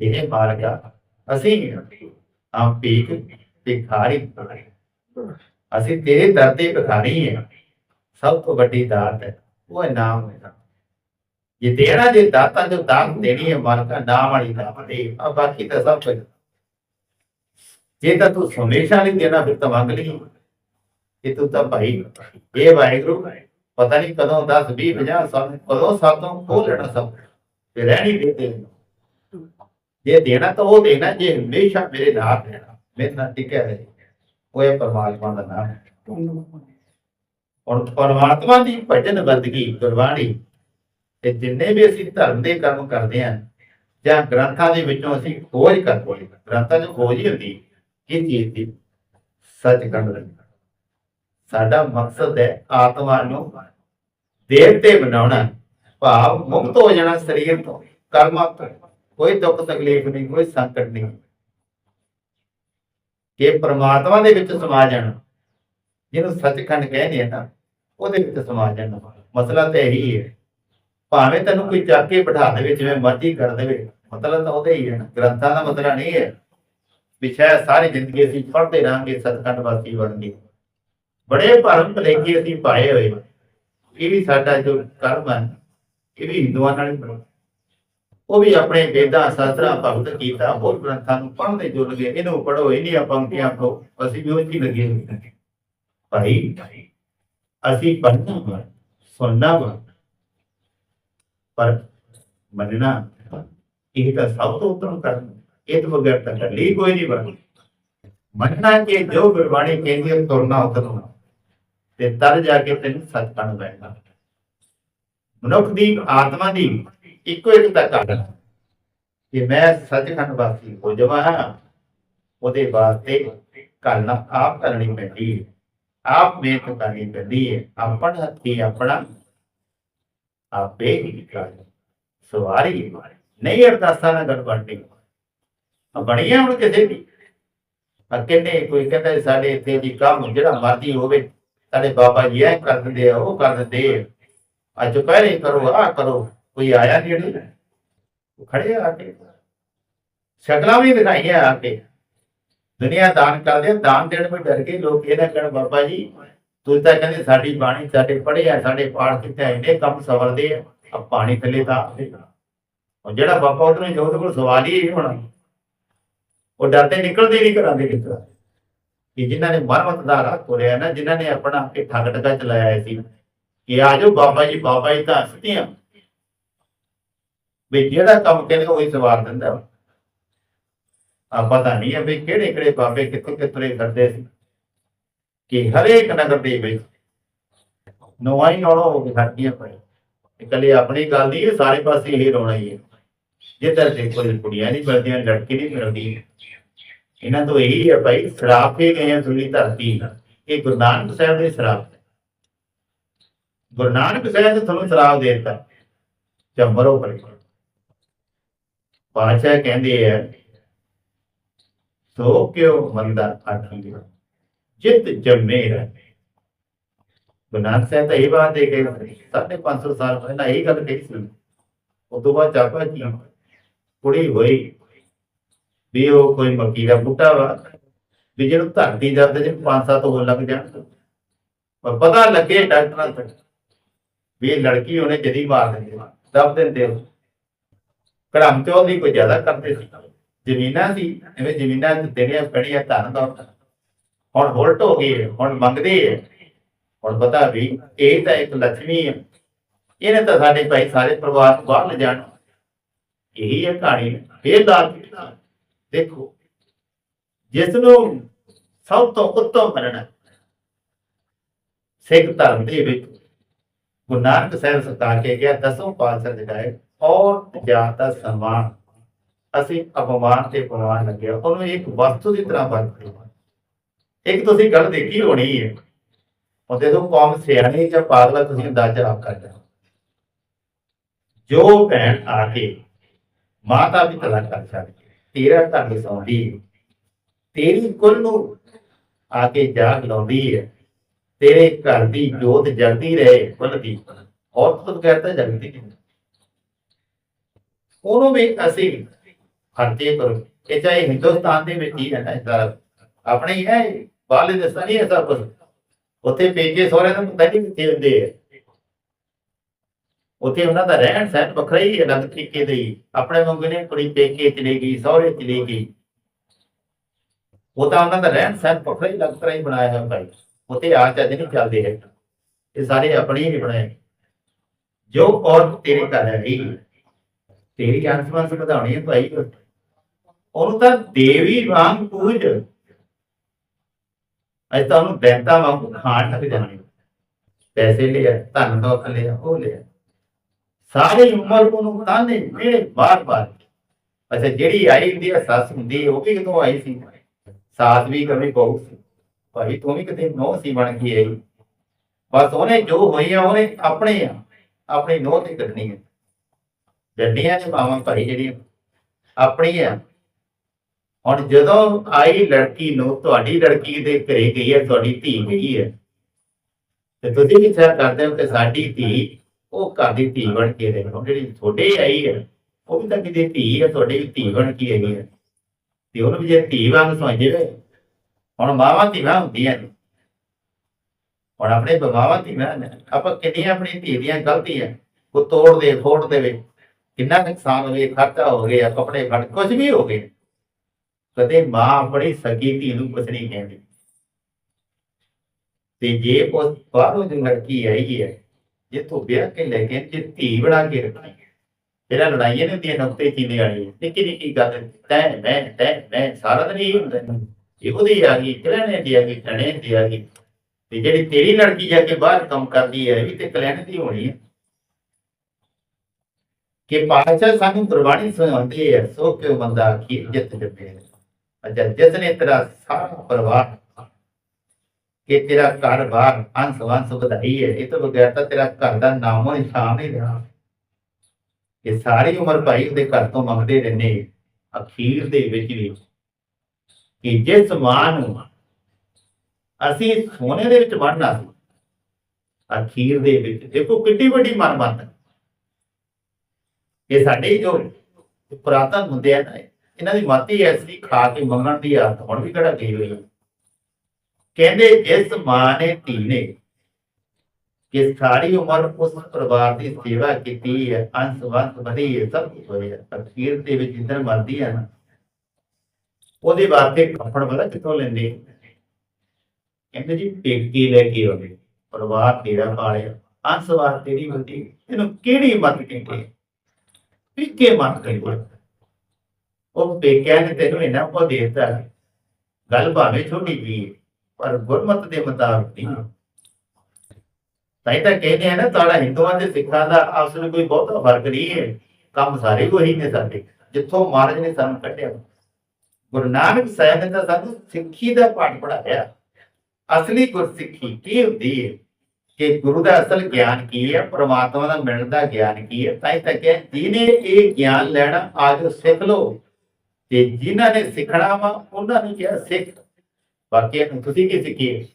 ਇਹ ਮਾਰਗਾ ਅਸੀਂ ਆਪ ਪੀਤ ਭਿਖਾਰੀ ਅਸੀਂ ਤੇਰੇ ਦਰ ਦੇ ਭਿਖਾਰੀ ਹਾਂ। ਸਭ ਤੋਂ ਵੱਡੀ ਦਾਤ ਹੈ। ਉਹ ਹੈ ਨਾਮ ਹੈ। ਜੇ ਦੇਣਾ ਜੇ ਦਾਤਾ ਜੋ ਦਾਤ ਦੇਣੀ ਹੈ ਮਾਲਕਾ ਨਾਮ ਵਾਲੀ ਦਾਤ ਦੇ ਆ ਬਾਕੀ ਤਾਂ ਸਭ ਕੁਝ। ਜੇ ਤਾਂ ਤੂੰ ਹਮੇਸ਼ਾ ਨਹੀਂ ਦੇਣਾ ਫਿਰ ਤਾਂ ਮੰਗ ਲਈ। ਕਿ ਤੂੰ ਤਾਂ ਭਾਈ ਇਹ ਵਾਹਿਗੁਰੂ ਪਤਾ ਨਹੀਂ ਕਦੋਂ 10 20 50 ਸਾਲ ਕਦੋਂ ਸਾਤੋਂ ਖੋਲ ਲੈਣਾ ਸਭ ਤੇ। ਰਹਿਣੀ ਦੇ ਦੇ ਜੇ ਦੇਣਾ ਤਾਂ ਉਹ ਦੇਣਾ ਜੇ ਹਮੇਸ਼ਾ ਮੇਰੇ ਨਾਲ ਰਹਿਣਾ ਮੇਰੇ ਨਾਲ ਟਿਕਿਆ ਰਹੇ। ਉਹ ਹੈ ਪਰਮਾਤਮਾ ਦਾ ਨਾਮ ਔਰ ਪਰਮਾਤਮਾ ਦੀ ਭਜਨ ਬੰਦਗੀ ਗੁਰਬਾਣੀ ਤੇ ਜਿੰਨੇ ਵੀ ਅਸੀਂ ਧਰਮ ਦੇ ਕਰਮ ਕਰਦੇ ਹਾਂ, ਜਾਂ ਗ੍ਰੰਥਾਂ ਦੇ ਵਿੱਚੋਂ ਅਸੀਂ ਖੋਜ ਕਰਦੇ ਹਾਂ ਗ੍ਰੰਥਾਂ 'ਚ ਖੋਜ ਹੀ ਹੁੰਦੀ ਇਹ ਚੀਜ਼ ਦੀ? ਸੱਚ ਕੱਢ ਸਾਡਾ ਮਕਸਦ ਹੈ ਆਤਮਾ ਨੂੰ ਦੇਵਤੇ ਬਣਾਉਣਾ, ਭਾਵ ਮੁਕਤ ਹੋ ਜਾਣਾ ਸਰੀਰ ਤੋਂ, ਕਰਮਾਂ ਤੋਂ। ਕੋਈ ਦੁੱਖ ਤਕਲੀਫ ਨਹੀਂ, ਕੋਈ ਸੰਕਟ ਨਹੀਂ। ਕਿ ਪ੍ਰਮਾਤਮਾ ਦੇ ਵਿੱਚ ਸਮਾ ਜਾਣਾ, ਜਿਹਨੂੰ ਸੱਚਖੰਡ ਕਹਿੰਦੇ ਆ ਨਾ, ਉਹਦੇ ਵਿੱਚ ਸਮਾ ਜਾਣਾ। ਮਸਲਾ ਤਾਂ ਇਹੀ ਹੈ। ਭਾਵੇਂ ਤੈਨੂੰ ਕੋਈ ਚੱਕ ਕੇ ਬਿਠਾ ਦੇਵੇ, ਜਿਵੇਂ ਮਰਜ਼ੀ ਕਰ ਦੇਵੇ, ਮਤਲਬ ਤਾਂ ਉਹਦਾ ਹੀ ਹੈ ਨਾ, ਗ੍ਰੰਥਾਂ ਦਾ ਮਤਲਬ ਨਹੀਂ ਹੈ ਵਿਸ਼ਾ ਸਾਰੀ ਜ਼ਿੰਦਗੀ ਅਸੀਂ ਪੜ੍ਹਦੇ ਰਹਾਂਗੇ, ਸਤਖੰਡ ਵਾਸੀ ਬਣਗੇ ਬੜੇ ਭਰਮ ਭਲੇਖੇ ਅਸੀਂ ਪਾਏ ਹੋਏ ਇਹ ਵੀ ਸਾਡਾ ਜੋ ਕਰਮ ਹੈ ਇਹ ਵੀ ਹਿੰਦੂਆਂ ਨਾਲ ਹੀ ਬਣਿਆ ਉਹ ਵੀ ਆਪਣੇ ਵੇਦਾਂ, ਸ਼ਾਸਤਰਾਂ, ਭਗਤ ਕੀਤਾ ਹੋਰ ਗ੍ਰੰਥਾਂ ਨੂੰ ਪੜ੍ਹਦੇ ਜੁੜ ਗਏ ਇਹਨੂੰ ਪੜੋ ਇਹਨੀਆਂ ਪੰਕਤੀਆਂ ਪੜੋ ਅਸੀਂ ਵੀ ਉਹ 'ਚ ਲੱਗੇ ਹੋਏ ਭਾਈ, ਅਸੀਂ ਪੜ੍ਹਨਾ ਵਾ, ਸੁਣਨਾ ਵਾ। ਪਰ ਮੰਨਣਾ ਇਹ ਤਾਂ ਸਭ ਤੋਂ ਉੱਤਮ ਕਰਮ ਇਹ ਤੋਂ ਬਗੈਰ ਤਾਂ ਲਈ ਕੋਈ ਨਹੀਂ ਬਣ ਮੰਨਣਾ ਕਿ ਜੋ ਗੁਰਬਾਣੀ ਕਹਿੰਦੀ ਹੈ, ਤੁਰਨਾ ਉਤਰਨਾ ਤੇ। ਤਰ ਜਾ ਕੇ ਤੈਨੂੰ ਸੱਚਖੰਡ ਬੈਠਣਾ ਮਨੁੱਖ ਦੀ, ਆਤਮਾ ਦੀ ਇੱਕੋ ਇੱਕ ਦਾ ਕਾਰਨ ਕਿ ਮੈਂ ਸੱਚਖੰਡ ਵਾਸੀ ਹੋ ਜਾਵਾਂ, ਉਹਦੇ ਵਾਸਤੇ ਕਰਨਾ ਆਪ ਕਰਨੀ ਪੈਂਦੀ ਹੈ। ਆਪ ਮਿਹਨਤ ਕਰਨੀ ਪੈਂਦੀ ਹੈ। ਆਪਣ ਹੱਥੀ ਆਪਣਾ ਆਪੇ ਹੀ ਕਰ ਸਵਾਰੀ ਨਹੀਂ ਅਰਦਾਸਾਂ ਨਾਲ ਗੱਲ ਬਣਦੀ ਬਣੀਆਂ ਹੁਣ ਕਿਸੇ ਦੀ। ਆ ਕਹਿੰਦੇ, ਕੋਈ ਕਹਿੰਦਾ ਸਾਡੇ ਇੱਥੇ ਜੀ ਕੰਮ, ਜਿਹੜਾ ਮਰਜ਼ੀ ਹੋਵੇ, ਸਾਡੇ ਬਾਬਾ ਜੀ ਇਹ ਕਰ ਦਿੰਦੇ ਆ, ਉਹ ਕਰ ਦਿੰਦੇ ਆ। ਅੱਜ ਪਹਿਲੇ ਕਰੋ ਆ ਕਰੋ, ਕੋਈ ਆਇਆ ਨਹੀਂ ਜਿਹੜੇ ਉਹ ਖੜੇ ਆ ਕੇ। ਸ਼ਕਲਾਂ ਵੀ ਦਿਖਾਈਆਂ ਆ ਕੇ। ਦੁਨੀਆ ਦਾਨ ਕਰਦੇ ਦਾਨ ਦੇਣ ਵਿੱਚ ਡਰ ਕੇ ਲੋਕ ਇਹਦਾ ਕਹਿਣ, ਬਾਬਾ ਜੀ ਤੁਸੀਂ ਤਾਂ ਕਹਿੰਦੇ ਸਾਡੀ ਬਾਣੀ ਸਾਡੇ ਪੜ੍ਹਿਆ, ਸਾਡੇ ਪਾਠ ਕਿਤੇ ਇੰਨੇ ਕੰਮ ਸਵਰਦੇ ਆ। ਆ ਪਾਣੀ ਥੱਲੇ ਤਾਂ ਉਹ ਜਿਹੜਾ ਬਾਬਾ ਉਧਰੋਂ ਜੋ ਉਹਦੇ ਕੋਲ ਸਵਾਲ ਹੀ ਇਹ ਹੋਣਾ। ਉਹ ਡਰਦੇ ਨਿਕਲਦੇ ਨਹੀਂ ਕਰਾਂਦੇ ਕਿਤਰਾ ਕਿ ਜਿਨ੍ਹਾਂ ਨੇ ਮਰਮਤ ਦਾ ਰਾਹ ਤੋਰਿਆ ਨਾ, ਜਿਨ੍ਹਾਂ ਨੇ ਆਪਣਾ ਇਹ ਠੱਗ ਟਕਾ ਚਲਾਇਆ ਸੀ, ਕਿ ਆਜੋ ਬਾਬਾ ਜੀ ਬਾਬਾ ਜੀ ਤਾਂ ਹੱਸਦੀਆਂ ਵੀ ਜਿਹੜਾ ਕੰਮ ਕਹਿੰਦੇ ਉਹੀ ਸਵਾਰ ਦਿੰਦਾ। ਵਾ। ਆ ਪਤਾ ਨਹੀਂ ਹੈ ਵੀ ਕਿਹੜੇ ਕਿਹੜੇ ਬਾਬੇ ਕਿੱਥੇ ਕਿੱਥੇ ਕਰਦੇ ਸੀ। ਕਿ ਹਰੇਕ ਨਗਰ ਦੇ ਵਿੱਚ ਨਵਾਈ ਨੌਲੋ ਹੋ ਕੇ ਖੜੀਆਂ ਪਏ ਇਕੱਲੇ ਆਪਣੀ ਗੱਲ ਨਹੀਂ, ਸਾਰੇ ਪਾਸੇ ਇਹ ਰੋਣਾ ਹੀ ਹੈ। ਜਿੱਧਰ ਦੇ ਕੋਈ ਕੁੜੀਆਂ ਨਹੀਂ ਮਿਲਦੀਆਂ, ਲੜਕੀ ਨਹੀਂ ਮਿਲਦੀ। ਇਹਨਾਂ ਤੋਂ ਇਹੀ ਹੈ ਭਾਈ ਸ਼ਰਾਪ ਕੇ ਗਏ ਆ ਸੁਣੀ ਧਰਤੀ ਇਹ ਗੁਰੂ ਨਾਨਕ ਸਾਹਿਬ ਦੇ ਸ਼ਰਾਪ ਗੁਰੂ ਨਾਨਕ ਸਾਹਿਬ ਨੇ ਤੁਹਾਨੂੰ ਸ਼ਰਾਬ ਦੇ ਦਿੱਤਾ। ਜਾਂ ਮਰੋ ਪਰੇ ਪਾਸ਼ਾ ਕਹਿੰਦੇ ਆ, ਸੋ ਕਿਉ ਮੰਦਾ ਆਖੀ ਜਿਤ ਜਮੇ ਰਹੇ ਗੁਰੂ ਸਾਹਿਬ ਤਾਂ ਇਹ ਬਾਤ ਦੇ ਕੇ ਸਾਢੇ ਪੰਜ ਸੌ ਸਾਲ ਪਹਿਲਾਂ ਇਹ ਗੱਲ ਕਹੀ ਸੀ। ਉਸ ਤੋਂ ਬਾਅਦ ਚਾਪਾ ਕੀ ਕੁੜੀ ਹੋਈ ਵੀ ਉਹ ਕੋਈ ਮੱਕੀ ਦਾ ਬੂਟਾ ਵਾ, ਵੀ ਜਿਹਨੂੰ ਧਰਤੀ ਦਰਦ ਜਿਹਨੂੰ ਪੰਜ ਸੱਤ ਹੋ ਲੱਗ ਜਾਣ। ਪਰ ਪਤਾ ਲੱਗੇ ਡਾਕਟਰਾਂ ਤੱਕ ਵੀ ਇਹ ਲੜਕੀ ਉਹਨੇ ਜਦੀ ਮਾਰ ਦਿੰਦੇ ਦਬ ਦਿੰਦੇ ਕੜਮ ਚੋਲ ਦੀ ਕੋਈ ਜ਼ਿਆਦਾ ਕਰਦੇ ਸੀ। ਜ਼ਮੀਨਾਂ ਸੀ, ਐਵੇਂ ਜ਼ਮੀਨਾਂ ਚ ਦੇਣੀਆਂ ਪੈਣੀਆਂ ਧਨ ਦੌਲਤ ਹੁਣ ਉਲਟ ਹੋ ਗਈ ਹੈ, ਹੁਣ ਮੰਗਦੇ ਹੈ ਹੁਣ ਪਤਾ ਵੀ ਇਹ ਤਾਂ ਇੱਕ ਲక్ష్ਮੀ ਹੈ ਇਹਨੇ ਤਾਂ ਸਾਡੇ ਭਾਈ ਸਾਰੇ ਪਰਿਵਾਰ ਨੂੰ ਬਾਹਰ ਲੈ ਜਾਣ। ਇਹੀ ਹੈ ਕਹਾਣੀ। ਫੇਰ ਦਾ ਦੇਖੋ ਜਿਸ ਨੂੰ ਸਭ ਤੋਂ ਉੱਤਮ ਮੰਨਣਾ ਸਿੱਖ ਧਰਮ ਦੇ ਵਿੱਚ ਗੁਰੂ ਨਾਨਕ ਸਾਹਿਬ ਸਤਾ ਕੇ ਗਿਆ ਦਸੋਂ ਪਾਤਸ਼ਾਹ ਜਗਾਏ ਔਰ ਜਾਤ ਦਾ ਸਨਮਾਨ ਅਸੀਂ ਅਪਮਾਨ ਤੇ ਅਪਮਾਨ ਲੱਗਿਆ। ਉਹਨੂੰ ਇੱਕ ਵਸਤੂ ਦੀ ਤਰ੍ਹਾਂ ਵਰਤਦੇ ਇੱਕ ਤੁਸੀਂ ਗੱਲ ਦੇਖੀ ਹੋਣੀ ਹੈ। ਉਹ ਜਦੋਂ ਕੌਮ ਸਿਆਣੀ ਜਾਂ ਪਾਗਲਾ ਤੁਸੀਂ ਅੰਦਾਜ਼ਾ ਆਪ ਕਰ ਲਓ ਜੋ ਭੈਣ ਆ ਕੇ ਮਾਤਾ ਵੀ ਤਲਾ ਕਰ ਸਕਦੀ ਤੇਰਾ ਘਰ ਵਸਾਉਂਦੀ ਤੇਰੀ ਕੁੱਲ ਨੂੰ ਆ ਕੇ ਜਾਗ ਲਾਉਂਦੀ ਹੈ। ਤੇਰੇ ਘਰ ਦੀ ਜੋਤ ਜਗਦੀ ਰਹੇ, ਕੁੱਲ ਦੀ। ਔਰ ਤੁਮ ਕਹਤਾ ਜਗਦੀ ਨਹੀਂ ਉਹਨੂੰ ਵੀ ਅਸੀਂ ਹਰਤੇ ਕਰੋ। ਇਹ ਚਾਹੇ ਹਿੰਦੁਸਤਾਨ ਦੇ ਵਿੱਚ ਹੀ ਹੈ ਨਾ ਆਪਣੇ ਹੀ ਹੈ ਬਾਹਰਲੇ ਦੇਸ਼ਾਂ ਨਹੀਂ ਹੈ ਸਭ ਕੁਝ ਉੱਥੇ ਪੇਕੇ ਸਹੁਰੇ ਨੂੰ ਪਤਾ ਨਹੀਂ ਕਿੱਥੇ ਹੁੰਦੇ ਆ ਉੱਥੇ ਉਹਨਾਂ ਦਾ ਰਹਿਣ ਸਹਿਣ ਵੱਖਰਾ ਹੀ ਅਲੱਗ ਤਰੀਕੇ ਦੇ ਹੀ। ਆਪਣੇ ਵਾਂਗੂ ਨੇ ਕੁੜੀ ਪੇਕੇ ਚਲੀ ਗਈ ਸਹੁਰੇ ਚਲੀ ਗਈ ਉਹ ਤਾਂ ਉਹਨਾਂ ਦਾ ਰਹਿਣ ਸਹਿਣ ਵੱਖਰਾ ਹੀ, ਅਲੱਗ ਤਰ੍ਹਾਂ ਹੀ ਬਣਾਇਆ ਹੈ ਭਾਈ। ਉੱਥੇ ਆ ਚੱਜ ਨਹੀਂ ਚੱਲਦੇ ਹੈ ਇਹ ਸਾਰੇ ਆਪਣੇ ਹੀ ਬਣਾਏ। ਜੋ ਔਰਤ ਤੇਰੇ ਘਰ ਹੈਗੀ, ਤੇਰੀ ਅੰਸ਼ਵਾਸ ਵਧਾਉਣੀ ਹੈ ਭਾਈ। ਉਹਨੂੰ ਤਾਂ ਦੇਵੀ ਵਾਂਗ ਪੂਜ। ਅੱਜ ਤਾਂ ਬੈਂਤਾ ਵਾਂਗ ਖਾਣ ਤੱਕ ਜਾਣੀ। ਪੈਸੇ ਲਿਆ ਧਨ ਦੌਲਤ ਲਿਆ ਉਹ ਲਿਆ ਸਾਰੀ ਉਮਰ ਉਹਨੂੰ ਤਾਨੇ ਮੇਰੇ ਬਾਰ-ਬਾਰ ਅੱਛਾ, ਜਿਹੜੀ ਆਈ ਹੁੰਦੀ ਆ, ਸੱਸ ਹੁੰਦੀ ਉਹ ਵੀ ਕਿਦੋਂ ਆਈ ਸੀ? ਸਾਥ ਵੀ ਕभी ਬਹੂ ਸੀ। ਭਾਈ, ਤੂੰ ਵੀ ਕਿਤੇ ਨੋ ਸੀ ਬਣ ਕੇ ਆਈ ਬਸ ਉਹਨੇ ਜੋ ਹੋਈ ਆ, ਉਹਨੇ ਆਪਣੇ ਆ, ਆਪਣੀ ਨੋਹ ਤੇ ਕੱਢਣੀ ਹੈ ਗੱਡੀਆਂ ਚ ਪਾਵਾਂ ਭਾਈ ਜਿਹੜੀ ਆਪਣੀ ਆ। ਹੁਣ ਜਦੋਂ ਆਈ ਲੜਕੀ ਨੂੰ, ਤੁਹਾਡੀ ਲੜਕੀ ਦੇ ਘਰੇ ਗਈ ਹੈ, ਤੁਹਾਡੀ ਧੀ ਗਈ ਹੈ, ਤੇ ਤੁਸੀਂ ਵੀ ਖਿਆਲ ਕਰਦੇ ਹੋ ਕਿ ਸਾਡੀ ਧੀ, ਉਹ ਘਰ ਦੀ ਧੀ ਬਣ ਕੇ ਰਹੇ ਹੁਣ ਜਿਹੜੀ ਤੁਹਾਡੇ ਆਈ ਹੈ, ਉਹ ਵੀ ਤਾਂ ਕਿਤੇ ਧੀ ਹੈ, ਤੁਹਾਡੀ ਵੀ ਧੀ ਬਣ ਕੇ ਆਈ ਹੈ। ਤੇ ਉਹਨੂੰ ਵੀ ਜੇ ਧੀ ਵਾਂਗ ਸਮਝੇ ਹੁਣ ਮਾਵਾਂ ਧੀਆਂ ਹੁੰਦੀਆਂ ਨੇ। ਹੁਣ ਆਪਣੇ ਮਾਵਾਂ ਧੀਆਂ ਨੇ, ਆਪਾਂ ਕਿੰਨੀਆਂ ਆਪਣੀ ਧੀ ਦੀਆਂ ਗਲਤੀਆਂ ਕੋ ਤੋੜ ਦੇ ਫੋੜ ਦੇਵੇ ਕਿੰਨਾ ਨੁਕਸਾਨ ਹੋਵੇ, ਖਰਚਾ ਹੋ ਗਿਆ, ਕੱਪੜੇ ਫੜ ਕੁਝ ਵੀ ਹੋ ਗਏ ਕਦੇ ਮਾਂ ਆਪਣੀ ਸਗੀ ਧੀ ਨੂੰ ਕੁਝ ਨਹੀਂ ਕਹਿੰਦੀ। ਤੇ ਜੇ ਉਹ ਬਾਹਰੋਂ ਦੀ ਲੜਕੀ ਆਈ ਹੈ ਜੇ ਤੂੰ ਵਿਆਹ ਕੇ ਲੈ ਕੇ ਜੇ ਧੀ ਬਣਾ ਕੇ ਰੱਖੀ ਜਿਹੜਾ ਲੜਾਈਆਂ ਨੇ ਹੁੰਦੀਆਂ ਨੁਕਤੇ ਚੀਨੇ ਵਾਲੀ ਨਿੱਕੀ ਨਿੱਕੀ ਗੱਲ, ਤੈ, ਮੈਂ ਤੈ, ਮੈਂ, ਸਾਰਾ ਦਿਨ ਹੀ ਹੁੰਦਾ ਇਹ ਉਹਦੀ ਆ ਗਈ, ਕਲਿਆਣੇ ਦੀ ਆ ਗਈ ਕਣੇ ਦੀ ਆ ਗਈ। ਤੇ ਜਿਹੜੀ ਤੇਰੀ ਲੜਕੀ ਜਾ ਕੇ ਬਾਹਰ ਕੰਮ ਕਰਦੀ ਹੈ, ਇਹ ਵੀ ਤੇ ਕਲਿਆਣੇ ਦੀ ਹੋਣੀ ਹੈ। ਕਿ ਪਾਸ਼ਾ ਸਾਨੂੰ ਗੁਰਬਾਣੀ ਸੁਣਾਉਂਦੀ ਹੈ, ਸੋ ਕਿ ਬੰਦਾ ਅਖੀਰ ਜਿੱਤ ਜਪੇ ਅਜਾ ਜਿਸ ਨੇ ਤੇਰਾ ਸਾਰਾ ਕਿ ਤੇਰਾ ਘਰ ਬਾਰ ਅੰਸ ਵੰਸ ਵਧਾਈ ਹੈ, ਇਹ ਤੋਂ ਬਗੈਰ ਤਾਂ ਤੇਰਾ ਘਰ ਦਾ ਨਾਮੋ ਨਿਸ਼ਾਨ ਨਹੀਂ ਰਿਹਾ। ਕਿ ਸਾਰੀ ਉਮਰ ਭਾਈ ਉਹਦੇ ਘਰ ਤੋਂ ਮੰਗਦੇ ਰਹਿੰਦੇ ਅਖੀਰ ਦੇ ਵਿੱਚ ਵੀ। ਕਿ ਜਿਸ ਮਾਂ ਨੂੰ ਅਸੀਂ ਸੋਨੇ ਦੇ ਵਿੱਚ ਵੜਨਾ ਸੀ, ਅਖੀਰ ਦੇ ਵਿੱਚ, ਦੇਖੋ ਕਿੰਨੀ ਵੱਡੀ ਮਨਮਤ। ਹੈ ਇਹ ਸਾਡੇ ਜੋ ਪੁਰਾਤਨ ਹੁੰਦੇ ਆ ਨਾ ਇਹਨਾਂ ਦੀ ਮਾਤੀ ਐਸੀ ਖਾ ਕੇ ਮੰਗਣ ਦੀ ਆਦਤ ਹੁਣ ਵੀ ਕਿਹੜਾ ਗਈ ਹੋਈ ਕਹਿੰਦੇ ਜਿਸ ਮਾਂ ਨੇ ਧੀ ਨੇ ਕਿ ਸਾਰੀ ਉਮਰ ਉਸ ਪਰਿਵਾਰ ਦੀ ਸੇਵਾ ਕੀਤੀ ਹੈ, ਅੰਸ ਵੰਸ ਵਧੀ ਹੈ, ਸਭ ਕੁਝ ਹੋਇਆ ਅਖੀਰ ਦੇ ਵਿੱਚ ਜਿੱਦਣ ਮਰਦੀ ਹੈ ਨਾ, ਉਹਦੇ ਵਾਸਤੇ ਕੱਪੜ ਪਤਾ ਕਿੱਥੋਂ ਲੈਂਦੇ ਕਹਿੰਦੇ ਜੀ ਪੇਕੀ ਲੈ ਕੇ ਆਉਂਦੇ। ਪਰਿਵਾਰ ਤੇਰਾ ਪਾਲਿਆ? ਅੰਸ ਵਾਸਤੇ ਤੇਰੀ ਹੁੰਦੀ ਇਹਨੂੰ ਕਿਹੜੀ ਮਤ ਕਹਿੰਦੇ ਪੀਕੇ ਮਤ ਕਹਿੰਦੇ ਉਹ ਪੇਕਿਆਂ ਨੇ ਤੈਨੂੰ ਇਹਨਾਂ ਕੋ ਦੇਤਾ ਗੱਲ ਭਾਵੇਂ ਛੋਟੀ ਜੀ ਪਰ ਗੁਰਮਤ ਦੇ ਮੁਤਾਬਕ ਨਹੀਂ। ਤਾਂ ਤਾਂ ਕਹਿੰਦੇ ਆ ਨਾ ਤੁਹਾਡਾ ਹਿੰਦੂਆਂ ਤੇ ਸਿੱਖਾਂ ਦਾ ਆਪਸ ਵਿੱਚ ਕੋਈ ਬਹੁਤਾ ਫ਼ਰਕ ਨਹੀਂ ਹੈ। ਕੰਮ ਸਾਰੇ ਉਹੀ ਨੇ ਸਾਡੇ। ਜਿੱਥੋਂ ਮਹਾਰਾਜ ਨੇ ਸਾਨੂੰ ਕੱਢਿਆ। ਗੁਰੂ ਨਾਨਕ ਸਾਹਿਬ ਨੇ ਤਾਂ ਸਾਨੂੰ ਸਿੱਖੀ ਦਾ ਪਾਠ ਪੜਾਇਆ ਅਸਲੀ ਗੁਰਸਿੱਖੀ ਕੀ ਹੁੰਦੀ ਹੈ? ਕਿ ਗੁਰੂ ਦਾ ਅਸਲ ਗਿਆਨ ਕੀ ਹੈ? ਪ੍ਰਮਾਤਮਾ ਦਾ ਮਿਲਣ ਦਾ ਗਿਆਨ ਕੀ ਹੈ? ਤਾਂ ਹੀ ਤਾਂ ਕਿ ਜਿਹਨੇ ਇਹ ਗਿਆਨ ਲੈਣਾ ਆਜੋ ਸਿੱਖ ਲਓ। ਤੇ ਜਿਨ੍ਹਾਂ ਨੇ ਸਿੱਖਣਾ ਵਾ, ਉਹਨਾਂ ਨੂੰ ਕਿਹਾ ਸਿੱਖ। ਬਾਕੀ ਤੁਸੀਂ ਕੀ ਸਿੱਖੀਏ?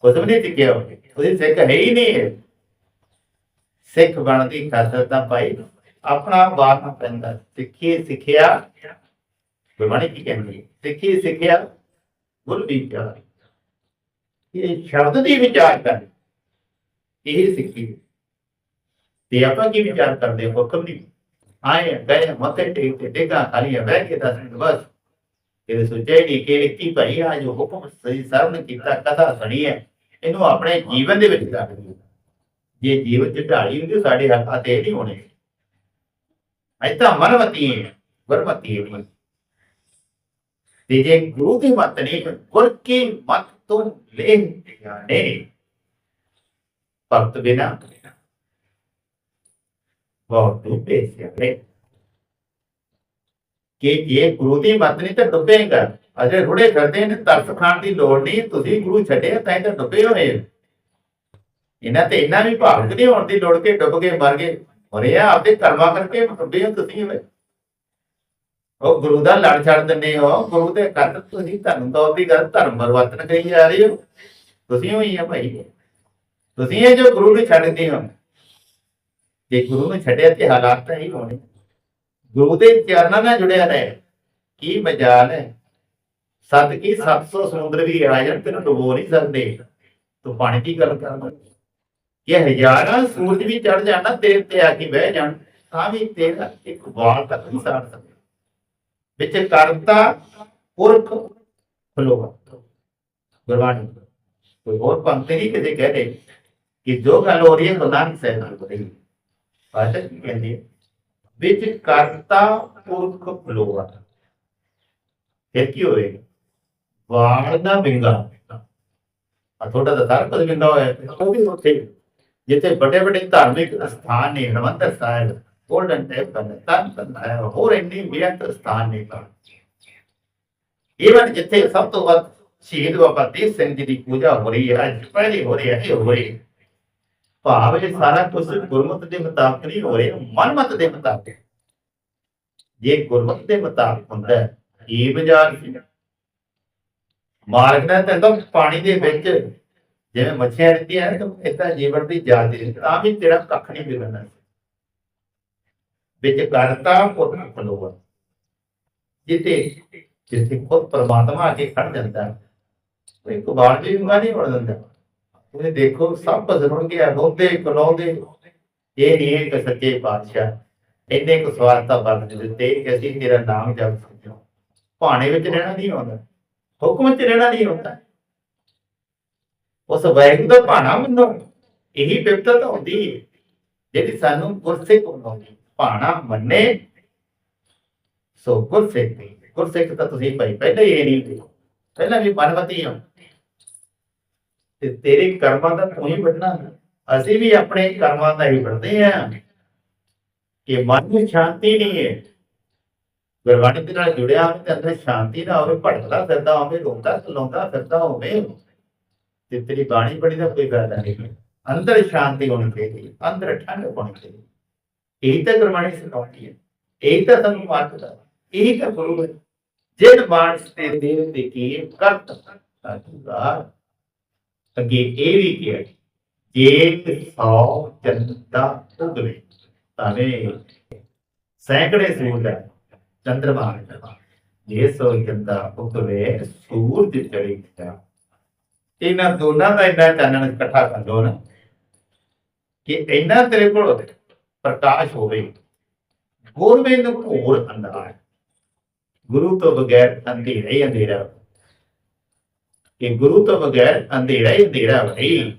ਕੁਝ ਵੀ ਨਹੀਂ ਸਿੱਖਿਆ ਤੁਸੀਂ ਸਿੱਖ ਹੈ ਹੀ ਨਹੀਂ ਹੈ ਸਿੱਖ ਬਣਨ ਦੀ ਖਾਤਰ ਤਾਂ ਭਾਈ ਆਪਣਾ ਬਾਤ ਪੈਂਦਾ। ਸਿੱਖੀ ਸਿੱਖਿਆ। ਗੁਰਬਾਣੀ ਕੀ ਕਹਿੰਦੀ ਹੈ ਸਿੱਖੀ ਸਿੱਖਿਆ, ਗੁਰ ਵਿਚਾਰ ਇਹ ਸ਼ਬਦ ਦੀ ਵਿਚਾਰ ਕਰ ਇਹ ਸਿੱਖੀ। ਤੇ ਆਪਾਂ ਕੀ ਵਿਚਾਰ ਕਰਦੇ ਹੁਕਮ ਦੀ। ਆਏ ਗਏ ਮੱਥੇ ਟੇਕ ਤੇ ਟੇਕਾ ਖਾਲੀ ਹੈ ਬਹਿ ਇਹ ਸੋਚਿਆ ਕਿ ਇਹ ਕੀ ਆ ਜੋ ਹੁਕਮ ਸਹੀ ਸਾਹਿਬ ਨੇ ਕੀਤਾ ਕਥਾ ਸੁਣੀ ਹੈ ਇਹਨੂੰ ਆਪਣੇ ਜੀਵਨ ਦੇ ਵਿੱਚ ਕਰ ਜੇ ਜੀਵਨ ਚ ਢਾਲੀ ਹੁੰਦੀ ਸਾਡੇ ਹੱਥਾਂ ਤੇ ਨਹੀਂ ਹੋਣੇ ਅਜ ਮਨਵਤੀ ਹੈ ਹੈ ਤੇ ਜੇ ਗੁਰੂ ਦੀ ਮਤ ਨਹੀਂ ਗੁਰ ਕੀ ਮਤ ਤੋਂ ਲੈ ਜਾਣੇ ਭਗਤ ਬਿਨਾ ਬਹੁਤ ਡੁੱਬੇ ਕਿ ਇਹ ਗੁਰੂ ਦੀ ਮਤ ਨਹੀਂ ਤਾਂ ਡੁੱਬੇਗਾ ਅਜੇ ਰੁੜੇ ਕਰਦੇ ਨੇ, ਤਰਸ ਖਾਣ ਦੀ ਲੋੜ ਨਹੀਂ, ਤੁਸੀਂ ਗੁਰੂ ਛੱਡਿਆ ਤਾਂ ਤਾਂ ਡੁੱਬੇ ਹੋਏ ਇਹਨਾਂ ਤੇ ਇੰਨਾ ਵੀ ਭਾਵਕ ਨਹੀਂ ਹੋਣ ਦੀ ਲੋੜ ਕੇ ਡੁੱਬ ਕੇ ਮਰ ਗਏ। ਹੋਰੇ ਆ, ਆਪਦੇ ਕਰਮਾਂ ਕਰਕੇ ਡੁੱਬੇ ਹੋ ਤੁਸੀਂ ਹੋਏ ਉਹ ਗੁਰੂ ਦਾ ਲੜ ਛੱਡ ਦਿੰਦੇ ਹੋ। ਗੁਰੂ ਦੇ ਕਰ ਤੁਸੀਂ ਧਰਮ ਤੋਂ ਦੀ ਗੱਲ, ਧਰਮ ਪਰਿਵਰਤਨ ਕਰੀ ਜਾ ਰਹੇ ਹੋ। ਤੁਸੀਂ ਹੋਈ ਆ ਭਾਈ। ਤੁਸੀਂ ਇਹ ਜੋ ਗੁਰੂ ਨੂੰ ਛੱਡਦੇ ਹੋ ਜੇ ਗੁਰੂ ਨੂੰ ਛੱਡਿਆ ਤੇ ਹਾਲਾਤ ਤਾਂ ਹੀ ਹੋਣੇ। ਗੁਰੂ ਦੇ ਚਰਨਾਂ ਨਾਲ ਜੁੜਿਆ ਰਹੇ। ਕੀ ਮਜਾਲ ਹੈ। ਸਤ ਕੀ 700 ਸਮੁੰਦਰ ਵੀ ਆ ਜਾਣ, ਤੈਨੂੰ ਡੁਬੋ ਨਹੀਂ ਸਕਦੇ। ਤੂੰ ਪਾਣੀ ਦੀ ਗੱਲ ਕਰਦਾ ਇਹ ਹਜ਼ਾਰਾਂ ਸੂਰਜ ਵੀ ਚੜ ਜਾਣਾ ਤੇਰੇ ਤੇ ਆ ਕੇ ਬਹਿ ਜਾਣ, ਤਾਂ ਵੀ ਤੇਰਾ ਇੱਕ ਵਾਲ ਤੱਕ ਨਹੀਂ ਸਾੜ ਸਕਦੇ ਵਿੱਚ ਕਰਤਾ ਪੁਰਖ ਖਲੋਗਾ ਗੁਰਬਾਣੀ ਕੋਈ ਹੋਰ ਪੰਕਤੀ ਨਹੀਂ ਕਿਤੇ ਕਹਿ ਕਿ ਜੋ ਗੱਲ ਹੋ ਰਹੀ ਹੈ, ਗੁਰੂ ਨਾਨਕ ਸਾਹਿਬ ਨਾਲ ਰਹੀ ਭਾਸ਼ਾ ਕੀ ਕਹਿੰਦੀ ਹੈ ਵਿੱਚ ਕਰਤਾ ਪੁਰਖ ਖਲੋਗਾ ਫਿਰ ਕੀ ਹੋਏਗਾ ਵਾਲ ਦਾ ਵਿੰਗਾ ਆ ਥੋੜਾ ਦਾ ਸਾਰ ਪਦ ਵਿੰਗਾ ਹੋਇਆ। ਉਹ ਵੀ ਉੱਥੇ ਜਿੱਥੇ ਵੱਡੇ ਵੱਡੇ ਧਾਰਮਿਕ ਸਥਾਨ ਨੇ ਹਰਮੰਦਰ ਸਾਹਿਬ ਗੋਲਡਨ ਟੈਂਪਲ ਤਨ ਤਨ ਹੋਰ ਇੰਨੀ ਬੇਅੰਤ ਸਥਾਨ ਨੇ ਤਾਂ। ਈਵਨ ਜਿੱਥੇ ਸਭ ਤੋਂ ਵੱਧ ਸ਼ਹੀਦ ਬਾਬਾ ਦੀਪ ਸਿੰਘ ਜੀ ਦੀ ਪੂਜਾ ਹੋ ਰਹੀ ਹੈ ਅੱਜ ਪਹਿਲੀ ਹੋ ਰਹੀ ਹੈ ਇਹ ਹੋ ਰਹੀ ਹੈ। ਭਾਵ ਇਹ ਸਾਰਾ ਕੁਝ ਗੁਰਮਤ ਦੇ ਮੁਤਾਬਕ ਨਹੀਂ ਹੋ ਰਿਹਾ ਮਨਮਤ ਦੇ ਮੁਤਾਬਕ। ਜੇ ਗੁਰਮਤ ਦੇ ਮੁਤਾਬਕ ਹੁੰਦਾ ਕੀ ਬਾਜ਼ਾਰ ਸੀ? ਮਾਰਗ ਨੇ ਤਾਂ ਪਾਣੀ ਦੇ ਵਿੱਚ ਜਿਵੇਂ ਮੱਛੀਆਂ ਰਹਿੰਦੀਆਂ ਤਾਂ ਇਦਾਂ ਜੀਵਨ ਦੀ ਜਾਤ ਦੀ ਤਾਂ ਵੀ ਤੇਰਾ ਕੱਖ ਨਹੀਂ ਵਿਗੜਨਾ ਵਿੱਚ ਕਰਤਾ ਪੁਰਖ ਖਲੋਵਾ ਜਿੱਤੇ ਜਿੱਥੇ ਖੁਦ ਪਰਮਾਤਮਾ ਆ ਕੇ ਖੜ ਜਾਂਦਾ ਕੋਈ ਕੁਬਾਰ ਜੀ ਨੂੰ ਨਹੀਂ ਵੜ ਦਿੰਦਾ। ਤੁਸੀਂ ਦੇਖੋ, ਸਭ ਬਜ਼ੁਰਗ ਗਿਆ ਕਲਾਉਂਦੇ ਇਹ ਨਹੀਂ ਹੈ ਸੱਚੇ ਪਾਤਸ਼ਾਹ ਇੰਨੇ ਕੁ ਸਵਾਰਤਾ ਵਰਤ ਦਿੱਤੇ ਕਿ ਅਸੀਂ ਤੇਰਾ ਨਾਮ ਜਪ ਸਕੀਏ। ਭਾਣੇ ਵਿੱਚ ਰਹਿਣਾ ਨਹੀਂ ਆਉਂਦਾ, ਹੁਕਮ ਚ ਰਹਿਣਾ ਨਹੀਂ ਹੁੰਦਾ ਉਸ ਵੈਗ ਦਾ ਭਾਣਾ ਮੰਨੋ, ਇਹੀ ਬਿਪਤਾ ਤਾਂ ਹੁੰਦੀ ਹੈ, ਜਿਹੜੀ ਸਾਨੂੰ ਗੁਰਸਿੱਖ ਬਣਾਉਂਦੀ। ਭਾਣਾ ਮੰਨੇ, ਸੋ ਗੁਰਸਿੱਖ ਗੁਰਸਿੱਖ ਤਾਂ ਤੁਸੀਂ ਭਾਈ, ਪਹਿਲਾਂ ਹੀ ਇਹ ਨਹੀਂ ਹੁੰਦੇ ਪਹਿਲਾਂ ਵੀ ਮਨਮਤੀ ਹਾਂ ਤੇ ਤੇਰੇ ਕਰਮਾਂ ਦਾ ਤੂੰ ਹੀ ਵੱਢਣਾ। ਅਸੀਂ ਵੀ ਆਪਣੇ ਕਰਮਾਂ ਦਾ ਹੀ ਵੱਢਦੇ ਆ ਕਿ ਮਨ ਨੂੰ ਸ਼ਾਂਤੀ ਨਹੀਂ ਹੈ। ਗੁਰਬਾਣੀ ਦੇ ਨਾਲ ਜੁੜਿਆ ਹੋਵੇ ਤੇ ਅੰਦਰ ਸ਼ਾਂਤੀ ਨਾ ਹੋਵੇ ਭਟਕਦਾ ਫਿਰਦਾ ਹੋਵੇ, ਰੋਂਦਾ ਸਲਾਉਂਦਾ ਫਿਰਦਾ ਹੋਵੇ। ਤੇ ਤੇਰੀ ਬਾਣੀ ਪੜੀ ਦਾ ਕੋਈ ਫਾਇਦਾ ਨਹੀਂ। ਅੰਦਰ ਸ਼ਾਂਤੀ ਹੋਣੀ ਚਾਹੀਦੀ ਅੰਦਰ ਠੰਡ ਹੋਣੀ ਚਾਹੀਦੀ ਇਹੀ ਤਾਂ ਗੁਰਬਾਣੀ ਸਿਖਾਉਂਦੀ ਹੈ। ਇਹੀ ਤਾਂ ਸਾਨੂੰ ਮਾਰਗ ਇਹੀ ਤਾਂ ਗੁਰੂ ਹੈ। ਜਿਨ ਮਾਨਸ ਤੇ ਦੇਵ ਤੇ ਕੀ ਕਰਤ ਸਾਧੂਗਾ ਅੱਗੇ ਇਹ ਵੀ ਕਿਹਾ ਜੇ ਸੌ ਚੰਦਾ ਉਗਵੇ ਤਾਵੇ ਸੈਂਕੜੇ ਸੂਰਜ ਚੰਦਰਮਾ ਜੇ ਸੌ ਚੰਦਾ ਉਗਵੇ, ਸੂਰਜ ਚੜੀ ਗਿਆ ਇਹਨਾਂ ਦੋਨਾਂ ਦਾ ਇੰਨਾ ਚਾਨਣ ਇਕੱਠਾ ਕਰ ਲਓ ਨਾ ਕਿ ਇੰਨਾ ਤੇਰੇ ਕੋਲ ਪ੍ਰਕਾਸ਼ ਹੋਵੇ ਗੁਰਮੇਨ ਨੂੰ ਘੋਰ ਅੰਧਾਰ। ਗੁਰੂ ਤੋਂ ਬਗੈਰ ਅੰਧੇਰਾ ਹੀ ਅੰਧੇਰਾ। ਕਿ ਗੁਰੂ ਤੋਂ ਬਗੈਰ ਅੰਧੇਰਾ ਹੀ ਅੰਧੇਰਾ ਭਾਈ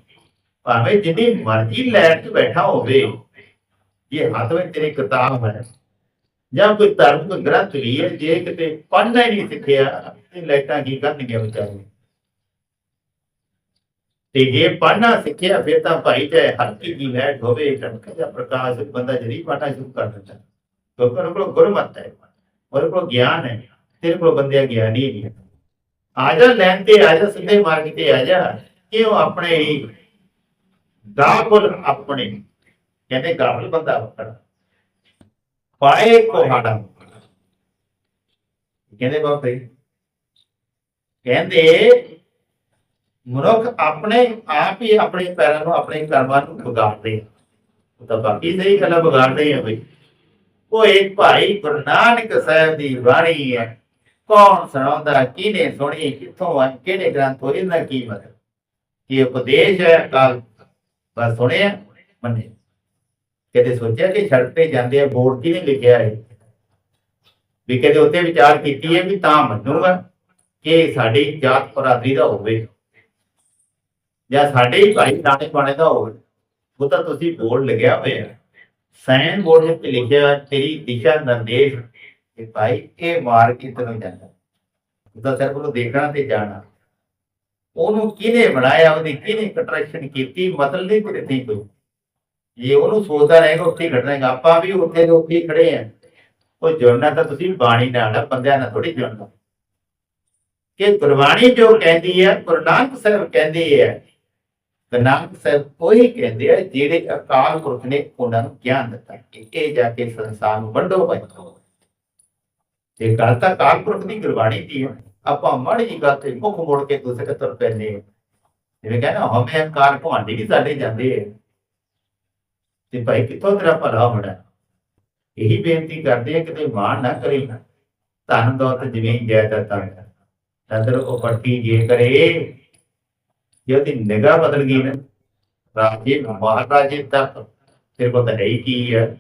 ਭਾਵੇਂ ਜਿੰਨੀ ਮਰਜ਼ੀ ਲੈਟ 'ਚ ਬੈਠਾ ਹੋਵੇ ਇਹ ਹੱਥ ਵਿੱਚ ਤੇਰੀ ਕਿਤਾਬ ਹੈ, ਜਾਂ ਕੋਈ ਧਰਮ ਗ੍ਰੰਥ ਵੀ ਹੈ, ਜੇ ਕਿਤੇ ਪੜ੍ਹਨਾ ਹੀ ਨਹੀਂ ਸਿੱਖਿਆ, ਤੇ ਲਾਈਟਾਂ ਕੀ ਕਰਨਗੀਆਂ ਵਿਚਾਰੇ ਤੇ ਜੇ ਪੜ੍ਹਨਾ ਸਿੱਖਿਆ ਫਿਰ ਤਾਂ ਭਾਈ ਚਾਹੇ ਹਲਕੀ ਜੀ ਲਾਈਟ ਹੋਵੇ ਟਮਕਾ ਜਾਂ ਪ੍ਰਕਾਸ਼, ਬੰਦਾ ਜਰੀ ਪੜ੍ਹਨਾ ਸ਼ੁਰੂ ਕਰ ਦਿੰਦਾ। ਕਿਉਂਕਿ ਉਹਨਾਂ ਕੋਲ ਗੁਰਮਤ ਹੈ, ਉਹਦੇ ਕੋਲ ਗਿਆਨ ਹੈ, ਤੇਰੇ ਕੋਲ ਬੰਦਿਆ ਗਿਆਨ ਹੀ ਨਹੀਂ ਆ ਜਾ ਲੈਣ ਤੇ ਆ ਜਾ ਸਿੱਧੇ ਮਾਰਗ ਤੇ ਆ ਜਾ ਕਿਉਂ ਆਪਣੇ ਹੀ? ਗਾਫਲ ਆਪਣੇ। ਕਹਿੰਦੇ ਗਾਫਲ ਬੰਦਾ ਆਪਣਾ। ਪਾਏ ਕੋਹਾੜਾ। ਕਹਿੰਦੇ ਬਾਪੇ ਕਹਿੰਦੇ ਮਨੁੱਖ ਆਪਣੇ ਆਪ ਹੀ ਆਪਣੇ ਪੈਰਾਂ ਨੂੰ, ਆਪਣੇ ਕਰਮਾਂ ਨੂੰ ਵਿਗਾੜਦੇ ਉਹ ਤਾਂ ਬਾਕੀ ਸਹੀ ਗੱਲਾਂ ਵਿਗਾੜਦੇ ਆ ਬਈ। ਉਹ ਇੱਕ ਭਾਈ ਗੁਰੂ ਨਾਨਕ ਸਾਹਿਬ ਦੀ ਬਾਣੀ ਹੈ। ਕੌਣ ਸੁਣਾਉਂਦਾ, ਕਿਹਨੇ ਸੁਣੀ, ਕਿੱਥੋਂ ਆ ਕਿਹੜੇ ਗ੍ਰੰਥ ਹੋਏ ਕੀ ਮਤਲਬ? ਇਹ ਉਪਦੇਸ਼ ਹੈ? ਕਾਲ ਬਸ ਸੁਣਿਆ ਮੰਨੇ। ਕਦੇ ਸੋਚਿਆ ਕਿ ਛੱਡ ਤੇ ਜਾਂਦੇ ਆ, ਬੋਰਡ ਕਿਹਨੇ ਲਿਖਿਆ ਹੈ? ਵੀ ਕਦੇ ਉੱਤੇ ਵਿਚਾਰ ਕੀਤੀ ਹੈ ਵੀ ਤਾਂ ਮੰਨੂਗਾ ਕਿ ਸਾਡੀ ਜਾਤ ਬਰਾਦਰੀ ਦਾ ਹੋਵੇ। ਜਾਂ ਸਾਡੇ ਹੀ ਭਾਈ ਦਾਣੇ ਪਾਣੇ ਦਾ ਹੋਵੇ। ਉਹ ਤਾਂ ਤੁਸੀਂ ਬੋਰਡ ਲੱਗਿਆ ਹੋਇਆ। ਸਾਈਨ ਬੋਰਡ ਤੇ ਲਿਖਿਆ, ਤੇਰੀ ਦਿਸ਼ਾ ਨਿਰਦੇਸ਼ ਕਿ ਭਾਈ ਇਹ ਮਾਰ ਕਿੱਧਰ ਨੂੰ ਜਾਂਦਾ। ਉਹ ਸਿਰਫ ਉਹਨੂੰ ਦੇਖਣਾ ਤੇ ਜਾਣਾ। ਉਹਨੂੰ ਕਿਹਨੇ ਬਣਾਇਆ? ਉਹਦੀ ਕਿਹਨੇ ਕੰਟਰੈਕਸ਼ਨ ਕੀਤੀ? ਮਤਲਬ ਨਹੀਂ ਕੋਈ ਨਹੀਂ ਕੋਈ। ਜੇ ਉਹਨੂੰ ਸੋਚਦਾ ਰਹੇਗਾ, ਉੱਥੇ ਹੀ ਆਪਾਂ ਵੀ ਉੱਥੇ ਦੇ ਉੱਥੇ ਖੜੇ ਆ ਉਹ ਜੁੜਨਾ ਤਾਂ ਤੁਸੀਂ ਬਾਣੀ ਨਾਲ ਬੰਦਿਆਂ ਨਾਲ ਥੋੜੀ ਜੁੜਨਾ। ਕਿ ਗੁਰਬਾਣੀ ਜੋ ਕਹਿੰਦੀ ਹੈ, ਗੁਰੂ ਨਾਨਕ ਸਾਹਿਬ ਕਹਿੰਦੀ ਹੈ ਗੁਰੂ ਨਾਨਕ ਸਾਹਿਬ ਉਹੀ ਕਹਿੰਦੇ ਆ, ਜਿਹੜੇ ਅਕਾਲ ਪੁਰਖ ਨੇ ਉਹਨਾਂ ਨੂੰ ਗਿਆਨ ਦਿੱਤਾ। ਕਿ ਇਹ ਜਾ ਕੇ ਸੰਸਾਰ ਨੂੰ ਵੰਡੋ ਭਾਈ। ਇਹ ਗੱਲ ਤਾਂ ਅਕਾਲ ਦੀ ਗੁਰਬਾਣੀ ਦੀ ਹੈ। ਆਪਾਂ ਮਾੜੀ ਗੱਲ ਤੇ ਮੁੱਖ ਮੋੜ ਕੇ ਦੂਸਰੇ ਤੁਰ ਪੈਂਦੇ ਜਿਵੇਂ ਕਹਿੰਦਾ ਹਮੇ ਅਕਾਰ ਭਾਂਡੀ ਵੀ ਸਾਡੇ ਜਾਂਦੇ ਹੈ। ਤੇ ਭਾਈ ਕਿੱਥੋਂ ਤੇਰਾ ਭਲਾ ਹੋਣਾ? ਇਹੀ ਬੇਨਤੀ ਕਰਦੇ ਆ ਕਿਤੇ ਮਾਣ ਨਾ ਕਰੇ। ਧਨ ਦੌਲਤ ਜਿਵੇਂ ਜਾਇਦਾਦ ਤਾਂ ਤੰਦਰ ਉਹ ਪੱਟੀ ਜੇ ਕਰੇ। ਜੇ ਉਹਦੀ ਨਿਗਾਹ ਬਦਲ ਗਈ ਨਾ, ਰਾਜੇ ਮਹਾਰਾਜੇ ਤੱਕ, ਤੇਰੇ ਕੋਲ ਤਾਂ ਹੈ ਕੀ ਹੈ।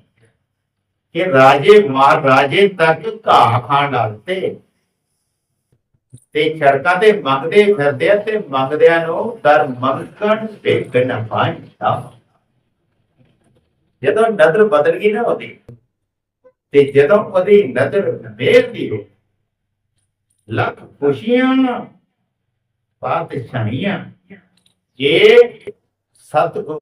ਕਿ ਰਾਜੇ ਮਹਾਰਾਜੇ ਤੱਕ ਘਾਹ ਖਾਣ ਡਾਲਤੇ ਤੇ ਸੜਕਾਂ ਤੇ ਮੰਗਦੇ ਫਿਰਦੇ ਤੇ ਮੰਗਦਿਆਂ ਨੂੰ ਦਰ ਮੰਗਣ ਭੇਟ ਨਾ ਪਾਈਂਦਾ ਜਦੋਂ ਨਦਰ ਬਦਲ ਗਈ ਨਾ ਉਹਦੀ, ਤੇ ਜਦੋਂ ਉਹਦੀ ਨਜ਼ਰ ਮੇਰ ਹੋ ਲੱਖ ਖੁਸ਼ੀਆਂ, ਪਾਤਸ਼ਾਹੀਆਂ, ਜੇ ਸਤਿਗੁਰ